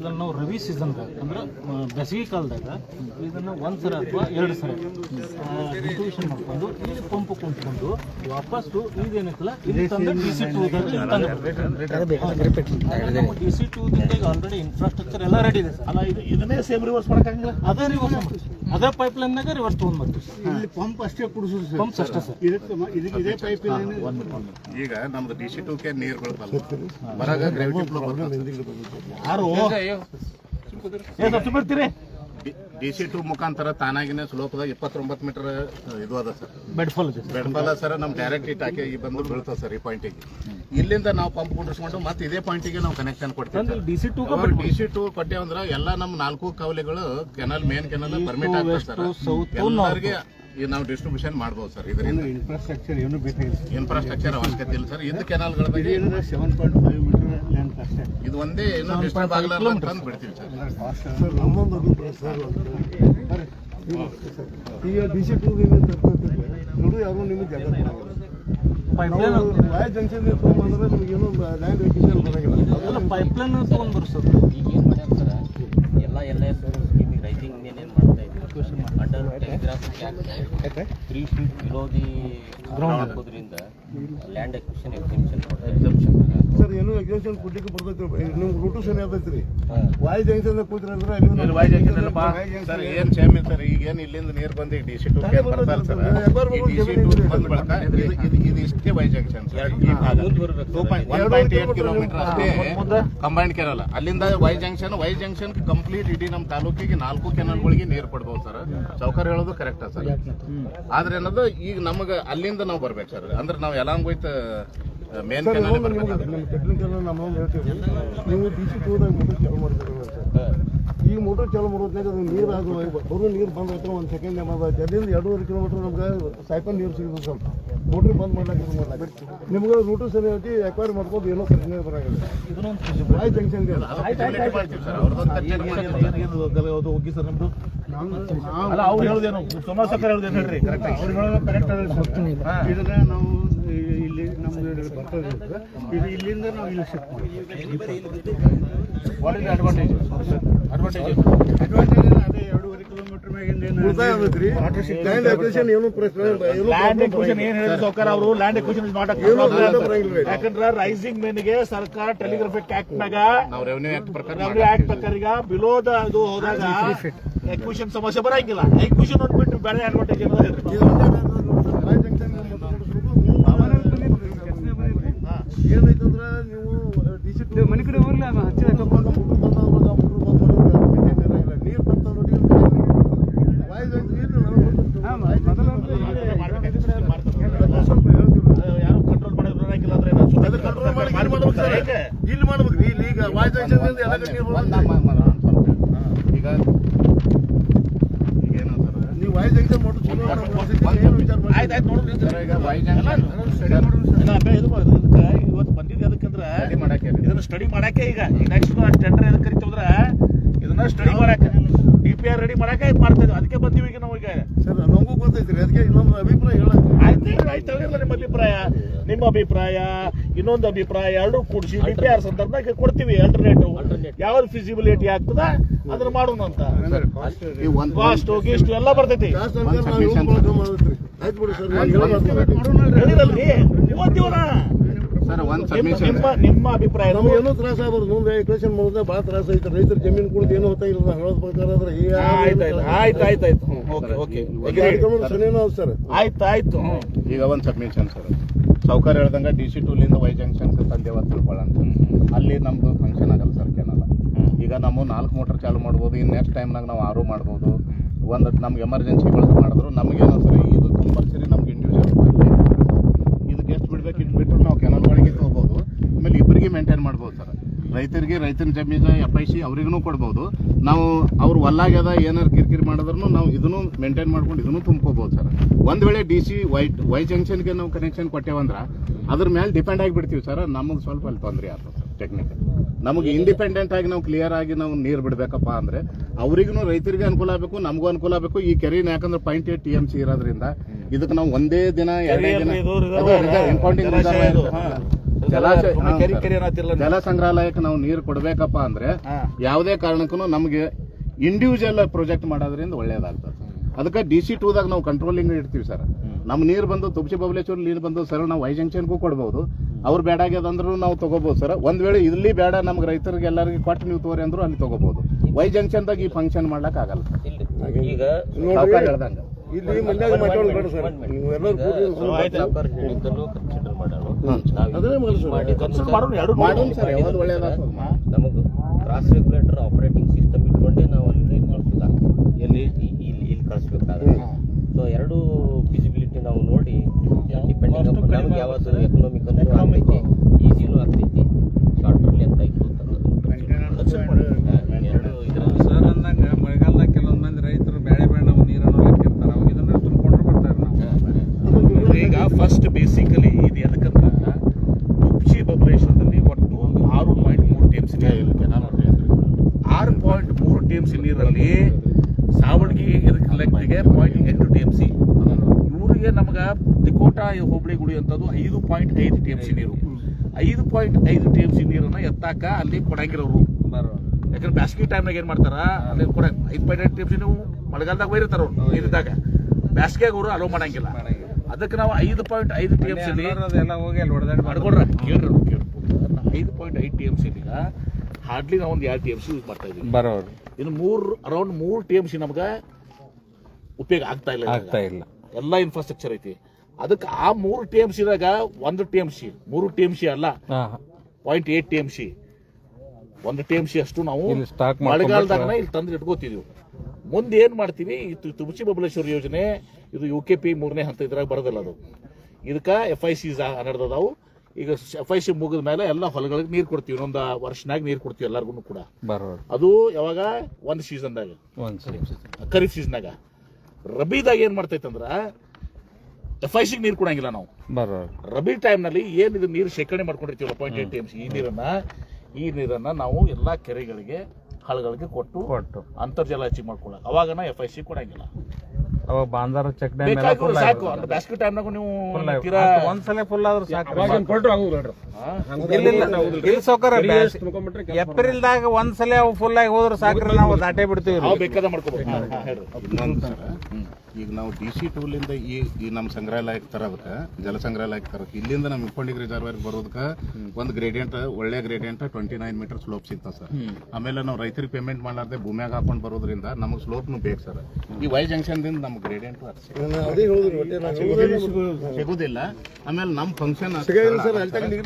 ಇದನ್ನ ನಾವು ರವಿ ಸೀಸನ್ದಾಗ ಅಂದ್ರೆ ಬೇಸಿಗೆ ಕಾಲದಾಗ ಇದನ್ನು ಒಂದು ಸರ ಅಥವಾ ಎರಡು ಸರ ಡಿಸ್ಟ್ರಿಬ್ಯೂಷನ್ ಮಾಡ್ಕೊಂಡು ಇಲ್ಲಿ ಪಂಪ್ ಕುಂತ್ಕೊಂಡು ವಾಪಸ್ಸು ಇದೇನೈತಲ್ಲ ಇಲ್ಲಿ ತಂದು D C two D C two ಈಗ ಆಲ್ರೆಡಿ ಇನ್ಫ್ರಾಸ್ಟ್ರಕ್ಚರ್ ಎಲ್ಲ ರೆಡಿ ಇದೆ ಸರ್. ಅಲ್ಲ ಇದು ಇದನ್ನೇ ಸೇಮ್ ರಿವರ್ಸ್ ಮಾಡೋಕ್ಕಾಗಿಲ್ಲ ಅದೇ ರಿವರ್ಸ್ ಅದೇ ಪೈಪ್ ಲೈನ್ನಾಗ ರಿವರ್ಸ್ ತಗೊಂಡ್ ಬರ್ತೀವಿ ಸರ್ ಇಲ್ಲಿ ಪಂಪ್ ಅಷ್ಟೇ ಕುಡಿಸೋದು ಸರ್ ಪಂಪ್ಸ್ ಅಷ್ಟೇ ಸರ್ ಇದಕ್ಕೆ ಮ- ಇದಕ್ಕೆ ಇದೇ ಪೈಪ್ ಈಗ ನಮ್ದು ಡಿ ಸಿ ಟೂ ಕೆ ನೀರು ಬೀಳ್ತಲ್ಲ ಬರಾಗ ಗ್ರಾವಿಟಿ ಫ್ಲೋ ಬರ್ತದೆ ಯಾರು ಏ ಸತ್ತು ಬಿಡ್ತೀರಿ ಡಿ ಸಿ ಟು ಮುಖಾಂತರ ತಾನಾಗಿನೇ ಸ್ಲೋಪದಾಗ ಇಪ್ಪತ್ತೊಂಬತ್ತು ಮೀಟರ್ ಇದು ಅದ ಸರ್. ಬೆಡ್ ಫಾಲ್ ಇದೆ ಬೆಡ್ಬಲ್ಲ ಸರ್ ನಮ್ ಡೈರೆಕ್ಟ್ ಈ ಟಾಕಿ ಈ ಬಂದು ಬೀಳ್ತದೆ ಸರ್ ಈ ಪಾಯಿಂಟಿಗೆ ಇಲ್ಲಿಂದ ನಾವು ಪಂಪ್ ಕುಡಿಸ್ಕೊಂಡು ಮತ್ತೆ ಇದೇ ಪಾಯಿಂಟಿಗೆ ನಾವು ಕನೆಕ್ಷನ್ ಕೊಡ್ತೀವಿ D C two D C two ಕೊಟ್ಟೇವ್ ಅಂದ್ರ ಎಲ್ಲಾ ನಮ್ ನಾಲ್ಕು ಕವಲೆಗಳು ಕೆನಲ್ ಮೇನ್ ಕೆನಲ್ ಪರ್ಮಿಟ್ ಆಗ್ತದೆ ಸರ್. south, ಎಲ್ಲರಿಗೆ ನಾವು ಡಿಸ್ಟ್ರಿಬ್ಯೂಷನ್ ಮಾಡ್ಬೋದು ಸರ್ ಇದರಿಂದ. ಇನ್ಫ್ರಾಸ್ಟ್ರಕ್ಚರ್ ಏನು ಬೇಕಾಗಿಲ್ಲ ಇನ್ಫ್ರಾಸ್ಟ್ರಕ್ಚರ್ ಅವಶ್ಯಕತೆ ಇಲ್ಲ ಸರ್. ಇದು ಕೆನಾಲ್ಗಳದಾಗ ಸೆವೆನ್ ಪಾಯಿಂಟ್ ಫೈವ್ ಇದು ಒಂದೇ ಏನು ಡಿಸ್ಟರ್ಬ್ ಆಗಲ್ಲ ತಂದು ಬಿಡ್ತೀವಿ ಸರ್. ಸರ್ ನಮ್ಮೊಂದು ಅಭಿಪ್ರಾಯ ಸರ್ ಈಗ ಡಿ ಸಿ ಟೂ ನೋಡು ಯಾರು ನಿಮಗೆ ಜಾಗ ಪೈಪ್ ಲೈನ್ ವಾಯ ಜಂಕ್ಷನ್ ತೊಗೊಂಬಂದ್ರೆ ನಿಮಗೇನು ಲ್ಯಾಂಡ್ ಎಕ್ವಿಷನ್ ಬರೋಂಗಿಲ್ಲ. ಪೈಪ್ ಲೈನ್ ತೊಗೊಂಡ್ ಬರ್ಸೋದು ಈಗ ಏನು ಮಾಡ್ಯಾರ ಸರ್? ಎಲ್ಲ ಎಲ್ಲ ಸ್ಕೀಮಿಗೆ ರೈಟಿಂಗ್ ಏನೇನು ಮಾಡ್ತಾ ಇದ್ದೀವಿ under telegraphic act three feet ವಿರೋಧಿ ದಿ ಗ್ರೌಂಡ್ ಹಾಕೋದ್ರಿಂದ land acquisition exhibition exhibition sir ಏನು ಎಕ್ಸಾಮ್ಷನ್ ಕೊಡ್ಲಿಕ್ಕೆ ಬರ್ತೈತಿ. ನಿಮ್ಗೆ ರೂಟು ಸರಿ ಆಗ್ತೈತ್ರಿ ವಾಯು ಜಂಕ್ಷನ್ ಕೂತ್ರಿ ಅಂದ್ರೆ ಅಲ್ಲಿ ವಾಯು ಜಂಕ್ಷನ್. ಸರ್ ಏನು ಸೇಮ್ ಸರ್. ಈಗ ಏನು ಇಲ್ಲಿಂದ ನೀರು ಬಂದು ಡಿ ಸಿ ಟೂ ಬರ್ತಾರೆ ಸರ್. ಡಿ ಸಿ ಟೂ ಬಂದ ಬಳಕ ಇದು ಇಷ್ಟೇ Y junction sir. Two point one point eight kilometre ಅಷ್ಟೇ. ಕಂಬೈಂಡ್ ಕೆನಲ್ ಅಲ್ಲಿಂದ Y junction Y junction complete ಇಡೀ ನಮ್ಮ ತಾಲೂಕಿಗೆ ನಾಲ್ಕು ಕೆನಲ್ಗಳಿಗೆ ನೀರು ಕೊಡ್ಬೋದು ಸರ್. ಸೌಕರ್ಯ ಹೇಳೋದು ಕರೆಕ್ಟ ಸರ್. ಆದ್ರೆ ಏನದು ಈಗ ನಮಗೆ ಅಲ್ಲಿಂದ ನಾವು ಬರ್ಬೇಕು ಸರ್. ಅಂದ್ರೆ ನಾವು ಎಲ್ಲಾಂಗ್ ಹೋಯ್ತು ಮೇನ್ ಕೆನಲ್ ಬರ್ಬೇಕು ನಮ್ಮ ಟೆಕ್ನಿಕಲ್ ನಾವು ಹೇಳ್ತೀವಿ ನೀವು ಡಿ ಸಿ ಟೂದಾಗ ಮೋಟರ್ ಚಾಲು ಮಾಡ್ತೀರಿ ಈ ಮೋಟರ್ ಚಾಲು ಮಾಡೋದ್ನಾಗ ಅದು ನೀರು ಅದು ಬರೋ ನೀರು ಬಂದ್ ಹತ್ರ ಒಂದು ಸೆಕೆಂಡ್ ಮಾಡ್ಬೇಕು? ಅಲ್ಲಿಂದ ಎರಡೂವರೆ ಕಿಲೋಮೀಟರ್ ನಮ್ಗೆ ಸೈಕಲ್ ನೀರು ಸಿಗೋದು ಸ್ವಲ್ಪ. ಮೋಟ್ರ್ ಬಂದ್ ಮಾಡ್ಲಾಕ ಇದು ಮಾಡ್ಲಾಕ. ನಿಮ್ಗೆ ರೂಟು ಸರಿ ಐತಿ ಎಕ್ವೈರ್ ಮಾಡ್ಕೊಂಡು ಏನೋ ಪ್ರಶ್ನೆ ಬರೋಂಗಿಲ್ಲ. ಆಯ್ತು ಜಂಕ್ಷನ್ ಹೋಗಿ ಸರ್ ನಮ್ದು? ಅಲ್ಲ ಅವ್ರು ಹೇಳೋದೇನು ಸೋಮಾ ಸಕ್ಕರ್ ಹೇಳೋದೇನು ಹೇಳ್ರಿ? ಕರೆಕ್ಟ್ ಅವ್ರು ಹೇಳೋದು ಕರೆಕ್ಟ್ ಅದ ಇದನ್ನ ನಾವು ಇಲ್ಲಿ ನಮ್ಗೆ ಬರ್ತದೆ ಇದು ಇಲ್ಲಿಂದ ನಾವು ಇಲ್ಲಿ ಶಿಫ್ಟ್ ಮಾಡ್ತೀವಿ. ಅಡ್ವಾಂಟೇಜ್ ಅಡ್ವಾಂಟೇಜ್ ಅಡ್ವಾಂಟೇಜ್ ಅದೇ ಎರಡೂವರೆ ಕಿಲೋಮೀಟರ್ ಮ್ಯಾಗಿಂದ ಲ್ಯಾಂಡ್ ಅಕ್ವಿಷನ್ ಏನು ಪ್ರಶ್ನೆ ಏನು ಲ್ಯಾಂಡ್ ಎಕ್ವಿಷನ್ ಏನ್ ಹೇಳಿದ್ರು ಸರ್ಕಾರ ಅವರು? Land acquisition. ಯಾಕಂದ್ರೆ ರೈಸಿಂಗ್ ಮೆನ್ಗೆ ಸರ್ಕಾರ ಟೆಲಿಗ್ರಾಫಿಕ್ ಆಕ್ಟ್ ನಾಗ ನಾವು ರೆವೆನ್ಯೂ ಆಕ್ಟ್ ಪ್ರಕಾರ ರೆವೆನ್ಯೂ ಆಕ್ಟ್ ಪ್ರಕಾರ ಈಗ ಬಿಲೋ ದ ಇದು ಹೋದಾಗ ಎಕ್ವಿಷನ್ ಸಮಸ್ಯೆ ಬರಂಗಿಲ್ಲ. ಎಕ್ವಿಷನ್ ಅಂದ್ಬಿಟ್ಟು ಬೇರೆ ಅಡ್ವಾಂಟೇಜ್ ಏನದ ಹೇಳ್ರಿ ಇದು ವಾಯು ಜಂಕ್ಷನ್ ಏನೈತಂದ್ರ ನೀವು ಡಿ ಸಿ ಮನೆ ಕಡೆ ಹೋಗ್ಲಿ ನೀರು ಬರ್ತಾವ ನೋಡಿ ಇಲ್ಲಿ ಮಾಡ್ಬೇಕು. ಸರ್. ಇಲ್ಲಿ ಮಾಡ್ಬೇಕು. ಇಲ್ಲಿ ಈಗ ವಾಯ್ಸ್. ಈಗ? ನೀವು ವಾಯ್ಸ್ ಜಂಕ್ಷನ್ ಮಾಡೋದು ಚಲೋ ಆಯ್ತು ಆಯ್ತು ನೋಡ್ರಿ ಸರ್, ಈಗ ವಾಯ್ಸ್ ಜಂಕ್ಷನ್ ಸ್ಟಡಿ. ಇದಕ್ಕೆ ಇವತ್ತು ಬಂದಿದ್ದು ಅದಕ್ಕಂದ್ರೆ ರೆಡಿ ಮಾಡಕ್ಕೆ ಹೇಳಿ. ಇದನ್ನ ಸ್ಟಡಿ ಮಾಡಕ್ಕೆ ಈಗ ನೆಕ್ಸ್ಟ್ ಟೆಂಡರ್ ಎದಕ್ಕೆ ಕರಿತೀವಂದ್ರೆ ಇದನ್ನ ಸ್ಟಡಿ ಮಾಡಕ್ಕೆ ಡಿ ಪಿ ಆರ್ ರೆಡಿ ಮಾಡಕ್ಕೆ ಮಾಡ್ತಾ ಇದ್ವಿ. ಅದಕ್ಕೆ ಬಂದೀವಿ ಈಗ ನಾವು ಈಗ. ಸರ್ ನಮಗೂ ಗೊತ್ತೈತ್ರಿ. ಅದಕ್ಕೆ ಇನ್ನೊಂದು ಅಭಿಪ್ರಾಯ ಹೇಳ ಆಯ್ತು ಆಯ್ತು. ಹೇಳಿಲ್ಲ ನಿಮ್ಮ ಅಭಿಪ್ರಾಯ. ನಿಮ್ಮ ಅಭಿಪ್ರಾಯ ಇನ್ನೊಂದು ಅಭಿಪ್ರಾಯ ಎರಡು ಕೂಡಿಸಿ ಡಿ ಪಿ ಆರ್ ಸಂದರ್ಭದಾಗ ಕೊಡ್ತೀವಿ ಅಲ್ಟರ್ನೇಟಿವ್ ಯಾವ್ದು ಫಿಸಿಬಿಲಿಟಿ ಆಗ್ತದ ಅದನ್ನ ಮಾಡೋಣ ಅಂತ. ಕಾಸ್ಟ್ ಗೀಸ್ಟ್ ಎಲ್ಲ ಬರ್ತೈತಿ. ಆಯ್ತು ಬಿಡಿ ಸರ್ ಹೇಳೋದು ಹೇಳಿರಲ್ರಿ ಓದ್ತೀವನ ಸರ್ ಒಂದು ನಿಮ್ಮ ಸಬ್ಮಿಷನ್ ನಿಮ್ಮ ನಿಮ್ಮ ಅಭಿಪ್ರಾಯ ನಮ್ಗೆ ಏನೋ? ತ್ರಾಸ ಆಗ್ಬೋದು ಮುಂದೆ ಎಕ್ವೇಷನ್ ಮಾಡೋದ್ರೆ ಭಾಳ ತ್ರಾಸ ಐತೆ. ರೈತರ ಜಮೀನು ಕುಡಿದು ಏನು ಹೊತ್ತ ಇಲ್ಲ ಹೇಳೋದ್ ಪ್ರಕಾರ ಆದ್ರೆ ಈ ಆಯ್ತು ಆಯ್ತು ಆಯ್ತು ಆಯ್ತು ಓಕೆ ಓಕೆ. ಸರ್? ಆಯ್ತು ಆಯ್ತು ಈಗ ಒಂದು ಸಬ್ಮಿಷನ್ ಸರ್. ಸೌಕರ್ಯ ಹೇಳ್ದಂಗ ಡಿ ಸಿ ಟೂಲಿಂದ ವೈ ಜಂಕ್ಷನ್ ತಂದೆ ತಿಳ್ಕೊಳ್ಳಂತ ಅಲ್ಲಿ ನಮ್ದು ಫಂಕ್ಷನ್ ಆಗಲ್ಲ ಸರ್ ಕೆನಲ್ಲ ಈಗ ನಾವು ನಾಲ್ಕು ಮೋಟರ್ ಚಾಲು ಮಾಡ್ಬೋದು. ಇನ್ನು ನೆಕ್ಸ್ಟ್ ಟೈಮ್ನಾಗ ನಾವು ಆರು ಮಾಡ್ಬೋದು. ಒಂದು ನಮ್ಗೆ ಎಮರ್ಜೆನ್ಸಿಗಳು ಮಾಡಿದ್ರು. ನಮಗೇನೋ ಸರ್ ಇದು ಕಂಪಲ್ಸರಿ ನಮ್ಗೆ ಇಂಡಿವಿಜುವಲ್ ಇದಕ್ಕೆ ಎಷ್ಟು ಬಿಡ್ಬೇಕು ಇಟ್ಟು ಬಿಟ್ಟರು ನಾವು ಕೆನಲ್ ಒಳಗೆ ಹೋಗ್ಬೋದು ಆಮೇಲೆ ಇಬ್ಬರಿಗೆ ಮೇಂಟೈನ್ ಮಾಡ್ಬೋದು ಸರ್. ರೈತರಿಗೆ ರೈತನ ಜಮೀನ ಎಫ್ ಐ ಸಿ ಅವ್ರಿಗೂ ಕೊಡ್ಬೋದು. ನಾವು ಅವ್ರು ಹೊಲ್ಲಾಗ್ಯದ ಏನಾರು ಕಿರಿಕಿರಿ ಮಾಡಿದ್ರು ನಾವು ಇದನ್ನು ಮೇಂಟೈನ್ ಮಾಡ್ಕೊಂಡು ಇದನ್ನು ತುಂಬ್ಕೋಬೋದು ಸರ್. ಒಂದ್ ವೇಳೆ ಡಿ ಸಿ ವೈಟ್ ವೈ ಜಂಕ್ಷನ್ಗೆ ನಾವು ಕನೆಕ್ಷನ್ ಕೊಟ್ಟೇವಂದ್ರೆ ಅದ್ರ ಮೇಲೆ ಡಿಪೆಂಡ್ ಆಗಿಬಿಡ್ತೀವಿ ಸರ್. ನಮಗೆ ಸ್ವಲ್ಪ ಅಲ್ಲಿ ತೊಂದರೆ ಆಗ್ತದೆ ಸರ್ ಟೆಕ್ನಿಕಲ್ ನಮಗೆ ಇಂಡಿಪೆಂಡೆಂಟ್ ಆಗಿ ನಾವು ಕ್ಲಿಯರ್ ಆಗಿ ನಾವು ನೀರು ಬಿಡಬೇಕಪ್ಪ ಅಂದ್ರೆ ಅವ್ರಿಗೂ ರೈತರಿಗೆ ಅನುಕೂಲ ಆಗಬೇಕು ನಮಗೂ ಅನುಕೂಲ ಆಗಬೇಕು. ಈ ಕೆರೆನ ಯಾಕಂದ್ರೆ point eight T M C ಇರೋದ್ರಿಂದ ಇದಕ್ಕೆ ನಾವು ಒಂದೇ ದಿನ ಎರಡೇ ದಿನ ಇನ್ಕೌಂಟಿಂಗ್ ಜಲಾಶಯ ಜಲ ಸಂಗ್ರಹಾಲಯಕ್ಕೆ ನಾವು ನೀರು ಕೊಡ್ಬೇಕಪ್ಪ ಅಂದ್ರೆ ಯಾವುದೇ ಕಾರಣಕ್ಕೂ ನಮಗೆ ಇಂಡಿವಿಜುವಲ್ ಪ್ರಾಜೆಕ್ಟ್ ಮಾಡೋದ್ರಿಂದ ಒಳ್ಳೇದಾಗ್ತದೆ. ಅದಕ್ಕೆ ಡಿ ಸಿ ಟೂದಾಗ ನಾವು ಕಂಟ್ರೋಲಿಂಗ್ ಇಡ್ತೀವಿ ಸರ್ ನಮ್ಮ ನೀರು ಬಂದು ತುಪ್ಸಿ ಬಬಲೇಶ್ವರ್ ನೀರು ಬಂದು ಸರ್ ನಾವು ವೈ ಜಂಕ್ಷನ್ಗೂ ಕೊಡ್ಬೋದು. ಅವ್ರು ಬೇಡ ಆಗ್ಯದ ಅಂದ್ರೂ ನಾವು ತಗೋಬಹುದು ಸರ್ ಒಂದ್ ವೇಳೆ ಇಲ್ಲಿ ಬೇಡ ನಮ್ಗೆ ರೈತರಿಗೆ ಎಲ್ಲರಿಗೆ ಕೊಟ್ಟು ನೀವು ತೋರಿ ಅಂದ್ರೂ ಅಲ್ಲಿ ತಗೋಬಹುದು ವೈ ಜಂಕ್ಷನ್ದಾಗ ಈ ಫಂಕ್ಷನ್ ಮಾಡ್ಲಕ್ ಆಗಲ್ಲ. ಈಗ ಹೇಳ್ದಂಗ. ಇಲ್ಲಿ ನಮಗೆ ಕ್ರಾಸ್ ರೆಗ್ಯುಲೇಟರ್ ಆಪರೇಟಿಂಗ್ ಸಿಸ್ಟಮ್ ಇಟ್ಕೊಂಡೇ ನಾವು ಅಲ್ಲಿ ನೀರು ಎಲ್ಲಿ? ಇಲ್ಲಿ ಇಲ್ಲಿ ಕಳಿಸ್ಬೇಕಾದ್ರೆ. ಸೊ ಎರಡು ಫಿಸಿಬಿಲಿಟಿ ನಾವು ನೋಡಿ ಡಿಪೆಂಡಿಂಗ್ ನಮ್ಗೆ ಯಾವುದು ಎಕನಾಮಿಕ್ ಅಂತ ಆಗ್ತೈತಿ ಈಸಿನೂ ಆಗ್ತೈತಿ ಶಾರ್ಟರ್ ಲೆಂತ್ ಆಯ್ತು ಎರಡು ಇದರಲ್ಲಿ ಸರ್ ಅಂದಂಗ ಮಳೆಗಾಲದಾಗ ಕೆಲವೊಂದ್ ಮಂದಿ ರೈತರು ಬೇಳೆ ಬೇಡ ನಾವು ನೀರನ್ನು ಹಾಕಿರ್ತಾರೆ ಅವಾಗ ಇದನ್ನ ತುಂಬಿಕೊಂಡ್ರು ಬರ್ತಾರೆ ನಾವು ಈಗ ಫಸ್ಟ್ ಬೇಸಿಕಲಿ ಇದು ಎದಕ್ಕಂದ್ರೆ ಕುಕ್ಷಿ ಬಬಲೇಶ್ವರದಲ್ಲಿ ಒಟ್ಟು ಆರು ಪಾಯಿಂಟ್ ಮೂರು ಟಿಎಮ್ಸಿ ಆರು ಪಾಯಿಂಟ್ ಮೂರು ಟಿಎಮ್ಸಿ ನೀರಲ್ಲಿ ಸಾವಳಗಿ ಇದಕ್ಕೆ ಲೆಕ್ಕಗೆ ಪಾಯಿಂಟ್ ಎಂ ಸಿ ಇವರಿಗೆ ನಮ್ಗೆ ತಿಕೋಟ ಹೋಬಳಿ ಗುಡಿ ಅಂತದ್ದು ಐದು ಪಾಯಿಂಟ್ ಐದು ಟಿ ಎಂ ಸಿ ನೀರು. ಐದು ಪಾಯಿಂಟ್ ಐದು ಟಿ ಎಂ ಸಿ ನೀರನ್ನ ಎತ್ತಾಕ ಅಲ್ಲಿ ಕೊಡಂಗಿರೋರು. ಯಾಕಂದ್ರೆ ಬ್ಯಾಸ್ಗಿ ಟೈಮ್ನಾಗ ಏನು ಮಾಡ್ತಾರೆ? ಅಲ್ಲಿ ಕೊಡ ಐದು ಪಾಯಿಂಟ್ ಐದು ಟಿಎಮ್ಸಿ ನೀವು ಮಳೆಗಾಲದಾಗ ಬೈರ್ತಾರ ಅವ್ರು ನೀರಿದ್ದಾಗ. ಬ್ಯಾಸ್ಗ್ಯಾಗ ಅವರು ಅಲೋ ಮಾಡಂಗಿಲ್ಲ. ಅದಕ್ಕೆ ನಾವು ಐದು ಪಾಯಿಂಟ್ ಐದು ಟಿ ಎಂ ಸಿ ಮಾಡ್ಕೊಡ್ರ. ಕೇಳ್ರಿ ಐದು ಪಾಯಿಂಟ್ ಐದು ಟಿ ಎಂ ಸಿ ಈಗ ಹಾರ್ಡ್ಲಿ ನಾವು ಒಂದು ಎರಡು ಟಿ ಎಂ ಸಿ ಯೂಸ್ ಮಾಡ್ತಾ ಇದೀವಿ. ಬರೋರು. ಇನ್ನು ಮೂರು ಅರೌಂಡ್ ಮೂರು ಟಿ ಎಂ ಸಿ ನಮ್ಗೆ ಉಪಯೋಗ ಆಗ್ತಾ ಇಲ್ಲ ಇವಾಗ. ಆಗ್ತಾ ಇಲ್ಲ. ಎಲ್ಲ ಇನ್ಫ್ರಾಸ್ಟ್ರಕ್ಚರ್ ಐತಿ. ಅದಕ್ಕೆ ಆ ಮೂರು ಟಿ ಎಂ ಸಿದಾಗ ಒಂದು ಟಿ ಎಂ ಸಿ ಮೂರು ಟಿ ಎಂ ಸಿ ಅಲ್ಲ ಹಾ. Point eight T M C ಒಂದು ಟಿ ಎಂ ಸಿ ಅಷ್ಟು ನಾವು ಇಲ್ಲಿ ಸ್ಟಾಕ್ ಮಳೆಗಾಲದಾಗ ಇಲ್ಲಿ ತಂದ್ರೆ ಇಟ್ಕೋತಿದ್ವಿ. ಮುಂದೆ ಏನ್ ಮಾಡ್ತೀವಿ ಇದು ತುಮಚಿ ಬಬಲೇಶ್ವರ ಯೋಜನೆ ಇದು ಯು ಕೆ ಪಿ ಮೂರನೇ ಹಂತ ಇದ್ರಾಗ ಬರೋದಿಲ್ಲ ಅದು. ಇದಕ್ಕೆ ಎಫ್ ಐ ಸಿ ನಡೆದದಾವು. ಈಗ ಎಫ್ ಐ ಸಿ ಮುಗಿದ ಮೇಲೆ ಎಲ್ಲ ಹೊಲಗಳಿಗೆ ನೀರು ಕೊಡ್ತೀವಿ ಇನ್ನೊಂದು ವರ್ಷನಾಗ ನೀರು ಕೊಡ್ತೀವಿ ಎಲ್ಲರಿಗೂ ಕೂಡ. ಅದು ಯಾವಾಗ? ಒಂದು ಸೀಸನ್ದಾಗ ಒಂದು ಖರೀಫ್ ಸೀಸನ್ಯಾಗ ರಬಿದಾಗ ಏನ್ ಮಾಡ್ತೈತಂದ್ರ ಎಫ್ ಐ ಸಿಗೆ ನೀರು ಕೊಡಂಗಿಲ್ಲ ನಾವು. ರಬಿ ಟೈಮ್ನಲ್ಲಿ ಏನು ಇದು ನೀರು ಶೇಖರಣೆ ಮಾಡ್ಕೊಂಡಿರ್ತೀವಲ್ಲ ಪಾಯಿಂಟ್ ಏಟ್ ಟಿ ಈ ನೀರನ್ನ ಈ ನೀರನ್ನ ನಾವು ಎಲ್ಲಾ ಕೆರೆಗಳಿಗೆ ಹಳ್ಳಗಳಿಗೆ ಕೊಟ್ಟು ಅಂತರ್ಜಲ ಹೆಚ್ಚಿಗೆ ಮಾಡ್ಕೊಳ್ಳ ಅವಾಗ ಎಫ್ ಐ ಸಿ ಕೊಡಂಗಿಲ್ಲ. ಅವಾಗ ಬಾಂದಾರ ಚೆಕ್ ಡ್ಯಾಮ್ ಎಲ್ಲ ಫುಲ್ ಸಾಕು. ಅಂದ್ರೆ ಬ್ಯಾಸ್ಗಿ ಟೈಮ್ನಾಗ ನೀವು ತೀರಾ ಒಂದ್ಸಲ ಫುಲ್ ಆದ್ರೂ ಸಾಕು. ಹಾ? ಇಲ್ಲ ಇಲ್ಲ ಇಲ್ಲಿ ಸೌಕರ್ಯ ಏಪ್ರಿಲ್ದಾಗ ಒಂದ್ಸಲ ಅವು ಫುಲ್ ಆಗಿ ಹೋದ್ರ ಸಾಕ್ರಿ ನಾವು ದಾಟೇ ಬಿಡ್ತೀವಿ ನಾವು ಬೇಕಾದ ಹೇಳ್ರಿ. ಈಗ ನಾವು ಡಿ ಸಿ ಟೂಲಿಂದ ಈ ಈ ನಮ್ಮ ಸಂಗ್ರಹಾಲಯಕ್ಕೆ ತರೋದಕ್ಕೆ ಜಲ ಸಂಗ್ರಹಾಲಯಕ್ಕೆ ತರೋಕೆ ಇಲ್ಲಿಂದ ನಮ್ಮ ರಿಸರ್ವ್ ರಿಸರ್ವರ್ ಬರೋದಕ್ಕೆ ಒಂದು ಗ್ರೇಡಿಯಂಟ್ ಒಳ್ಳೆ gradient twenty nine metre slope ಸಿಗ್ತದೆ ಸರ್ ಆಮೇಲೆ ನಾವು ರೈತರಿಗೆ ಪೇಮೆಂಟ್ ಮಾಡಲಾರ್ದೆ ಭೂಮಿಯಾಗ ಹಾಕೊಂಡು ಬರೋದ್ರಿಂದ ನಮಗೆ ಸ್ಲೋಪ್ನು ಬೇಕು ಸರ್. ಈ ವೈ ಜಂಕ್ಷನ್ದಿಂದ ನಮ್ಗೆ ಗ್ರೇಡಿಯಂಟ್ ನಾನು ಅದೇ ಹೇಳಿದ್ರು ಒಟ್ಟೆ ನಾನು ಹೇಳೋದೇ ಸಿಗುದಿಲ್ಲ. ಆಮೇಲೆ ನಮ್ಮ ಫಂಕ್ಷನ್ ಹನ್ನೆರಡು ಸರ್ ಅಲ್ಲಿ